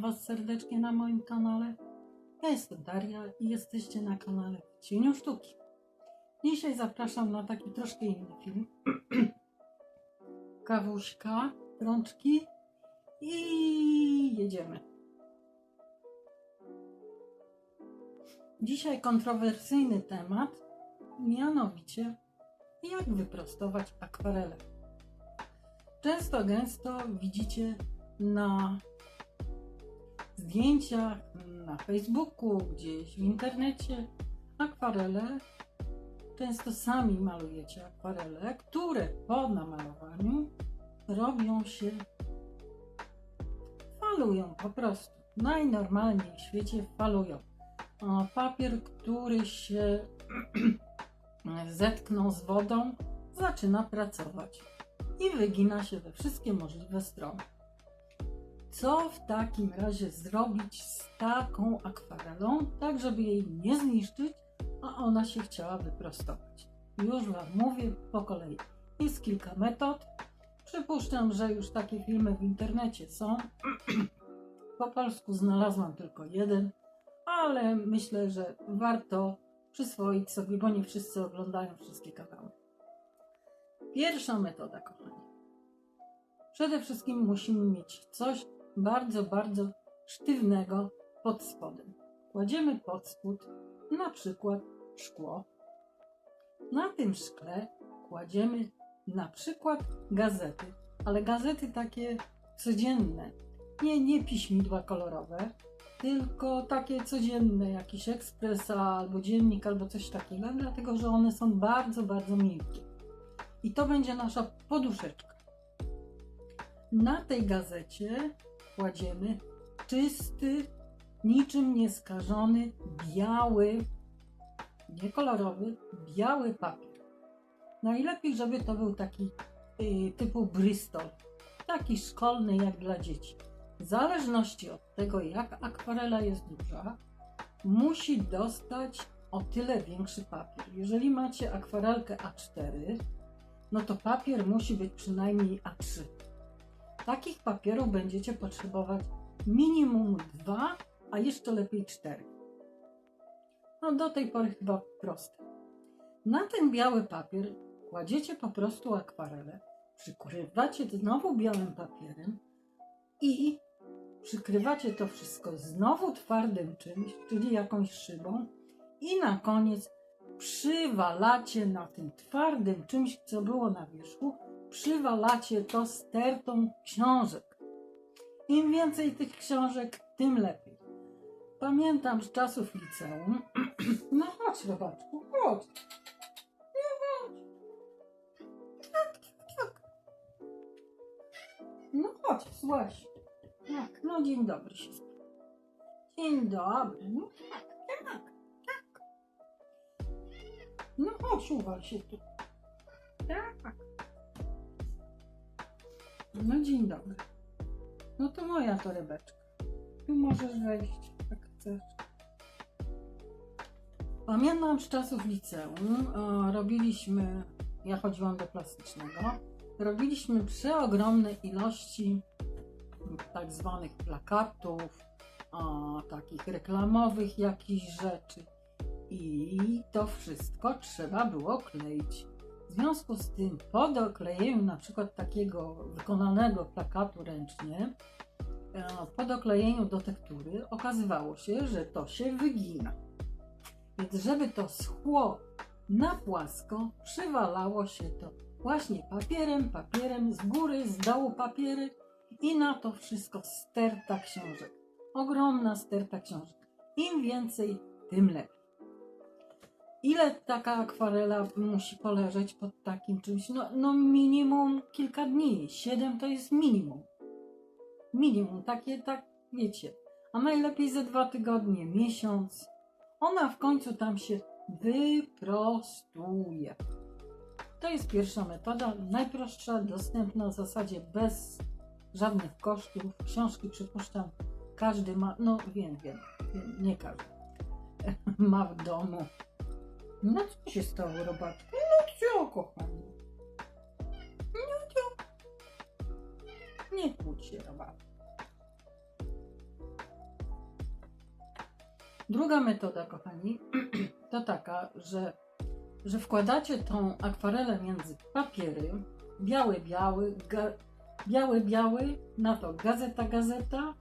Was serdecznie na moim kanale. Ja jestem Daria i jesteście na kanale Cieniu Sztuki. Dzisiaj zapraszam na taki troszkę inny film. Kawuśka, rączki i jedziemy. Dzisiaj kontrowersyjny temat, mianowicie jak wyprostować akwarelę. Często, gęsto widzicie na zdjęciach, na Facebooku, gdzieś w internecie akwarele. Często sami malujecie akwarele, które po namalowaniu robią się, falują po prostu. Najnormalniej w świecie falują. Papier, który się zetknął z wodą, zaczyna pracować i wygina się we wszystkie możliwe strony. Co w takim razie zrobić z taką akwarelą, tak żeby jej nie zniszczyć, a ona się chciała wyprostować? Już Wam mówię po kolei. Jest kilka metod. Przypuszczam, że już takie filmy w internecie są. Po polsku znalazłam tylko jeden, ale myślę, że warto przyswoić sobie, bo nie wszyscy oglądają wszystkie kanały. Pierwsza metoda, kochani. Przede wszystkim musimy mieć coś bardzo, bardzo sztywnego pod spodem. Kładziemy pod spód na przykład szkło. Na tym szkle kładziemy na przykład gazety, ale gazety takie codzienne, nie, nie piśmidła kolorowe, tylko takie codzienne, jakiś ekspres albo dziennik albo coś takiego, dlatego że one są bardzo, bardzo miękkie. I to będzie nasza poduszeczka. Na tej gazecie kładziemy czysty, niczym nieskażony, biały, nie kolorowy, biały papier. Najlepiej, żeby to był taki y, typu Bristol, taki szkolny jak dla dzieci. W zależności od tego, jak akwarela jest duża, musi dostać o tyle większy papier. Jeżeli macie akwarelkę A4, no to papier musi być przynajmniej A3. Takich papierów będziecie potrzebować minimum dwa, a jeszcze lepiej cztery. No do tej pory chyba proste. Na ten biały papier kładziecie po prostu akwarelę, przykrywacie znowu białym papierem i przykrywacie to wszystko znowu twardym czymś, czyli jakąś szybą i na koniec przywalacie na tym twardym czymś, co było na wierzchu, przywalacie to stertą książek. Im więcej tych książek, tym lepiej. Pamiętam z czasów liceum. No chodź, robaczku, chodź. No chodź. Tak, tak. No chodź, złaś. Tak, no dzień dobry się Dzień dobry. No tak, tak, tak. No chodź, uwal się tu. Tak. No dzień dobry. No to moja torebeczka. Tu możesz wejść, jak chcesz. Pamiętam z czasów liceum, e, robiliśmy, ja chodziłam do plastycznego, robiliśmy przeogromne ilości tak zwanych plakatów, a, takich reklamowych jakichś rzeczy. I to wszystko trzeba było kleić. W związku z tym po doklejeniu na przykład takiego wykonanego plakatu ręcznie, e, po doklejeniu do tektury okazywało się, że to się wygina. Więc żeby to schło na płasko, przywalało się to właśnie papierem, papierem, z góry, z dołu papiery i na to wszystko sterta książek. Ogromna sterta książek. Im więcej, tym lepiej. Ile taka akwarela musi poleżeć pod takim czymś? No, no minimum kilka dni. Siedem to jest minimum. Minimum, takie, tak wiecie. A najlepiej ze dwa tygodnie, miesiąc. Ona w końcu tam się wyprostuje. To jest pierwsza metoda, najprostsza, dostępna w zasadzie bez żadnych kosztów. Książki przypuszczam, każdy ma, no wiem, wiem, wiem nie każdy ma w domu. No co się stało, robaczku? No co, kochanie? No co? Nie kłóć się, robaczku. Druga metoda, kochani, to taka, że, że wkładacie tą akwarelę między papiery, biały, biały, biały, biały, na to gazeta, gazeta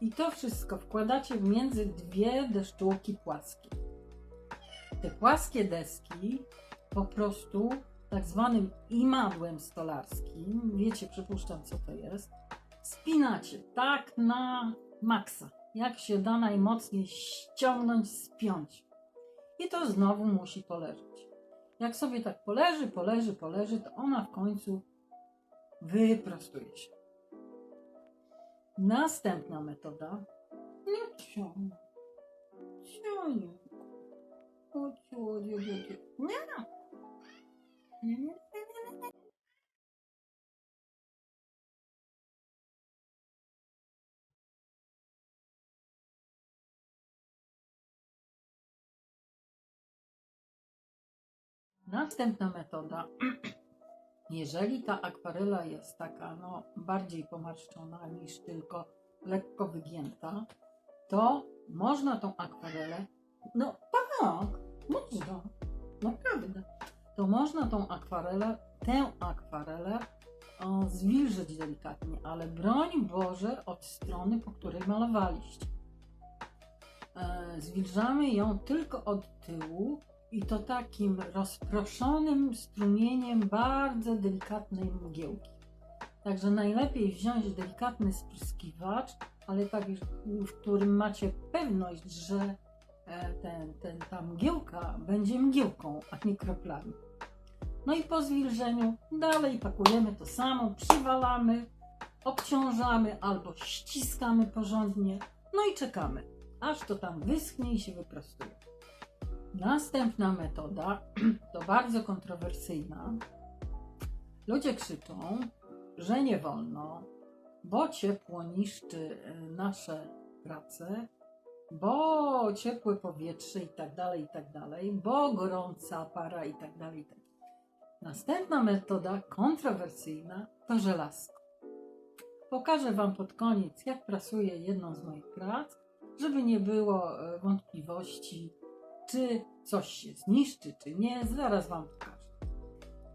i to wszystko wkładacie między dwie deszczułki płaskie. Te płaskie deski po prostu tak zwanym imadłem stolarskim, wiecie, przypuszczam co to jest, spinacie tak na maksa, jak się da najmocniej ściągnąć, spiąć. I to znowu musi poleżeć. Jak sobie tak poleży, poleży, poleży, to ona w końcu wyprostuje się. Następna metoda. No co? Co nie. Następna metoda. Jeżeli ta akwarela jest taka no, bardziej pomarszczona niż tylko lekko wygięta, to można tą akwarelę, no tak, można, naprawdę, to można tą akwarelę, tę akwarelę o, zwilżyć delikatnie, ale broń Boże od strony, po której malowaliście. E, zwilżamy ją tylko od tyłu i to takim rozproszonym strumieniem bardzo delikatnej mgiełki. Także najlepiej wziąć delikatny spryskiwacz, ale taki, w którym macie pewność, że ten, ten, ta mgiełka będzie mgiełką, a nie kroplami. No i po zwilżeniu dalej pakujemy to samo, przywalamy, obciążamy albo ściskamy porządnie, no i czekamy, aż to tam wyschnie i się wyprostuje. Następna metoda to bardzo kontrowersyjna. Ludzie krzyczą, że nie wolno, bo ciepło niszczy e, nasze prace, bo ciepłe powietrze i tak dalej, i tak dalej, bo gorąca para i tak dalej. tak. Następna metoda kontrowersyjna to żelazko. Pokażę Wam pod koniec, jak prasuję jedną z moich prac, żeby nie było e, wątpliwości, czy coś się zniszczy, czy nie, zaraz Wam pokażę.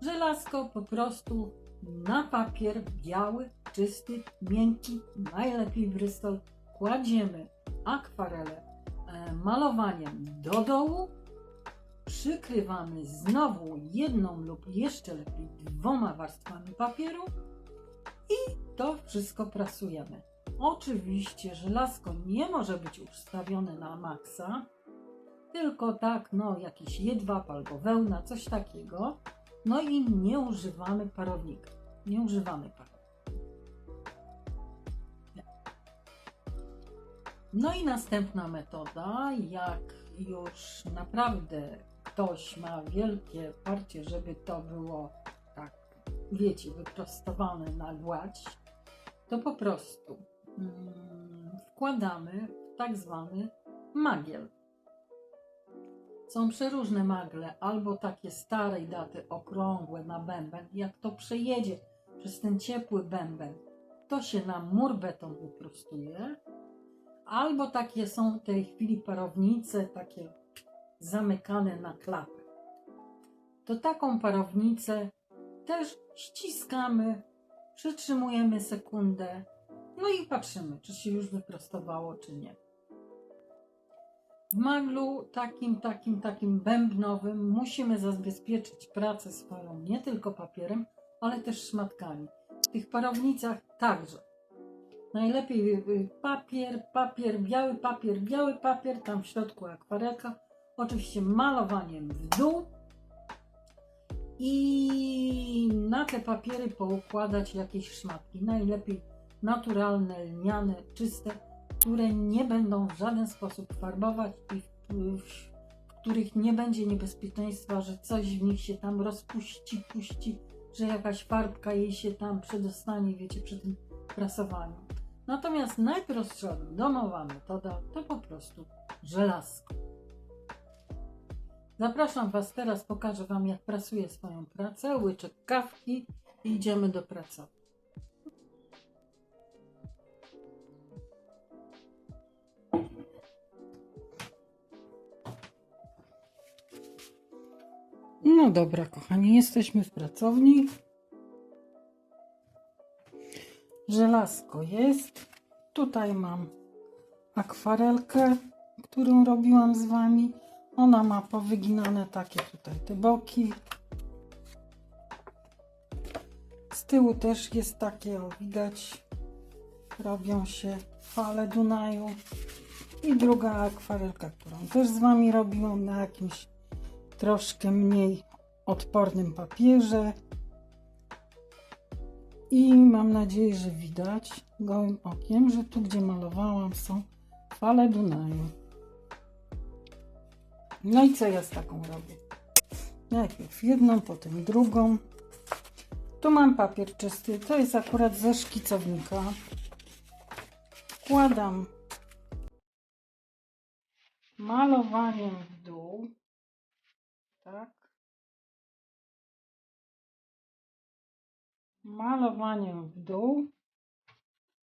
Żelazko po prostu na papier biały, czysty, miękki, najlepiej Bristol kładziemy akwarelę e, malowaniem do dołu, przykrywamy znowu jedną lub jeszcze lepiej dwoma warstwami papieru i to wszystko prasujemy. Oczywiście żelazko nie może być ustawione na maksa, tylko tak, no jakiś jedwab albo wełna, coś takiego. No i nie używamy parownika. Nie używamy parownika. No i następna metoda, jak już naprawdę ktoś ma wielkie parcie, żeby to było tak, wiecie, wyprostowane na gładź, to po prostu mm, wkładamy w tak zwany magiel. Są przeróżne magle, albo takie starej daty, okrągłe na bęben. Jak to przejedzie przez ten ciepły bęben, to się na mur beton wyprostuje. Albo takie są w tej chwili parownice, takie zamykane na klapę. To taką parownicę też ściskamy, przytrzymujemy sekundę, no i patrzymy, czy się już wyprostowało, czy nie. W maglu takim, takim, takim bębnowym musimy zabezpieczyć pracę swoją nie tylko papierem, ale też szmatkami. W tych parownicach także. Najlepiej y, y, papier, papier, biały papier, biały papier, tam w środku akwarelka. Oczywiście malowaniem w dół. I na te papiery poukładać jakieś szmatki. Najlepiej naturalne, lniane, czyste które nie będą w żaden sposób farbować i w, w, których nie będzie niebezpieczeństwa, że coś w nich się tam rozpuści, puści, że jakaś farbka jej się tam przedostanie, wiecie, przy tym prasowaniu. Natomiast najprostszą domowa metoda to po prostu żelazko. Zapraszam Was teraz, pokażę Wam jak prasuję swoją pracę, łyczek kawki i idziemy do pracowni. No dobra, kochani, jesteśmy w pracowni. Żelazko jest. Tutaj mam akwarelkę, którą robiłam z wami. Ona ma powyginane takie tutaj te boki. Z tyłu też jest takie, o widać, robią się fale Dunaju. I druga akwarelka, którą też z wami robiłam na jakimś troszkę mniej odpornym papierze. I mam nadzieję, że widać gołym okiem, że tu, gdzie malowałam, są fale Dunaju. No i co ja z taką robię? Najpierw jedną, potem drugą. Tu mam papier czysty. To jest akurat ze szkicownika. Wkładam malowaniem w dół. Tak. Malowaniem w dół.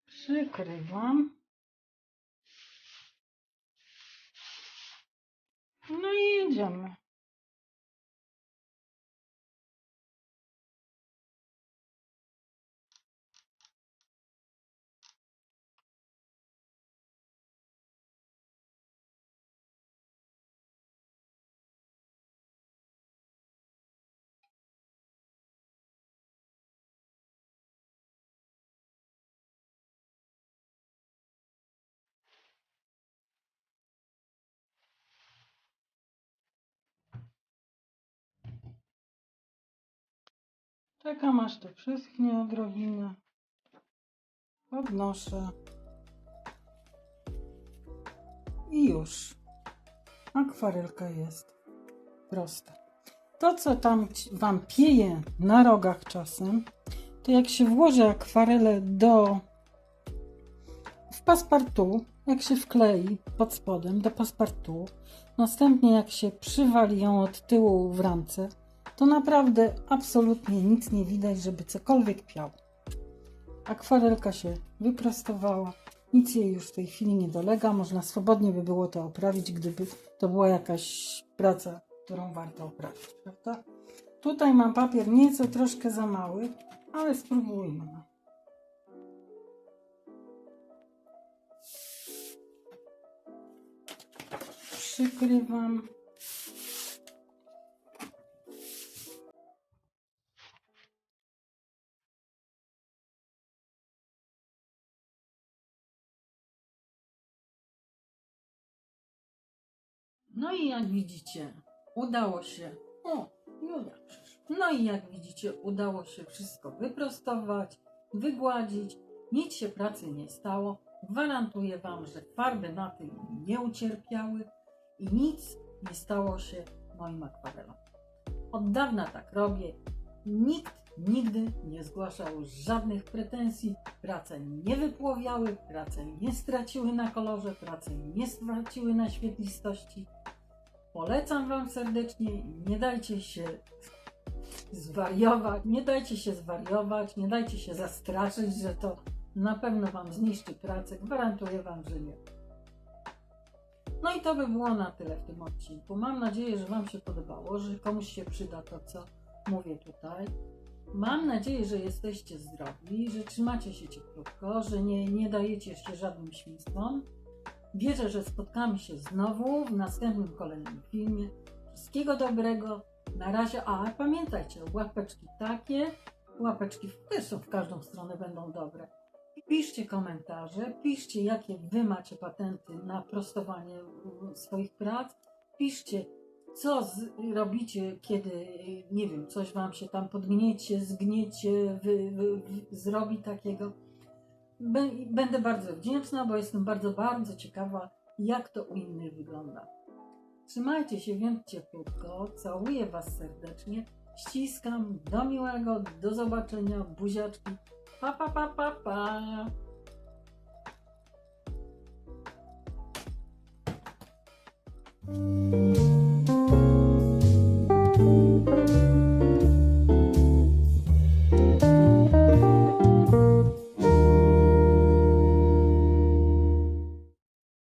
Przykrywam. No i jedziemy. Czekam aż to przyschnie odrobinę. Podnoszę. I już. Akwarelka jest prosta. To, co tam Wam pieje na rogach czasem, to jak się włoży akwarelę do w paspartu, jak się wklei pod spodem do paspartu, następnie jak się przywali ją od tyłu w ramce, to naprawdę absolutnie nic nie widać, żeby cokolwiek piał. Akwarelka się wyprostowała, nic jej już w tej chwili nie dolega, można swobodnie by było to oprawić, gdyby to była jakaś praca, którą warto oprawić, prawda? Tutaj mam papier nieco troszkę za mały, ale spróbujmy. Przykrywam. No i jak widzicie, udało się. O, Julia. No i jak widzicie, udało się wszystko wyprostować, wygładzić. Nic się pracy nie stało. Gwarantuję Wam, że farby na tym nie ucierpiały i nic nie stało się moim akwarelom. Od dawna tak robię. Nikt nigdy nie zgłaszał żadnych pretensji. Prace nie wypłowiały, prace nie straciły na kolorze, prace nie straciły na świetlistości. Polecam Wam serdecznie. Nie dajcie się zwariować, nie dajcie się zwariować, nie dajcie się zastraszyć, że to na pewno Wam zniszczy pracę. Gwarantuję Wam, że nie. No i to by było na tyle w tym odcinku. Mam nadzieję, że Wam się podobało, że komuś się przyda to, co mówię tutaj. Mam nadzieję, że jesteście zdrowi, że trzymacie się cieplutko, że nie, nie dajecie się żadnym świństwom. Wierzę, że spotkamy się znowu w następnym kolejnym filmie. Wszystkiego dobrego. Na razie, a pamiętajcie, łapeczki takie, łapeczki też w każdą stronę będą dobre. Piszcie komentarze, piszcie jakie wy macie patenty na prostowanie mm, swoich prac. Piszcie, co z, robicie, kiedy, nie wiem, coś wam się tam podgniecie, zgniecie, wy, wy, wy, zrobi takiego. Będę bardzo wdzięczna, bo jestem bardzo, bardzo ciekawa, jak to u innych wygląda. Trzymajcie się więc cieplutko, całuję Was serdecznie, ściskam, do miłego, do zobaczenia, buziaczki, pa pa pa pa pa!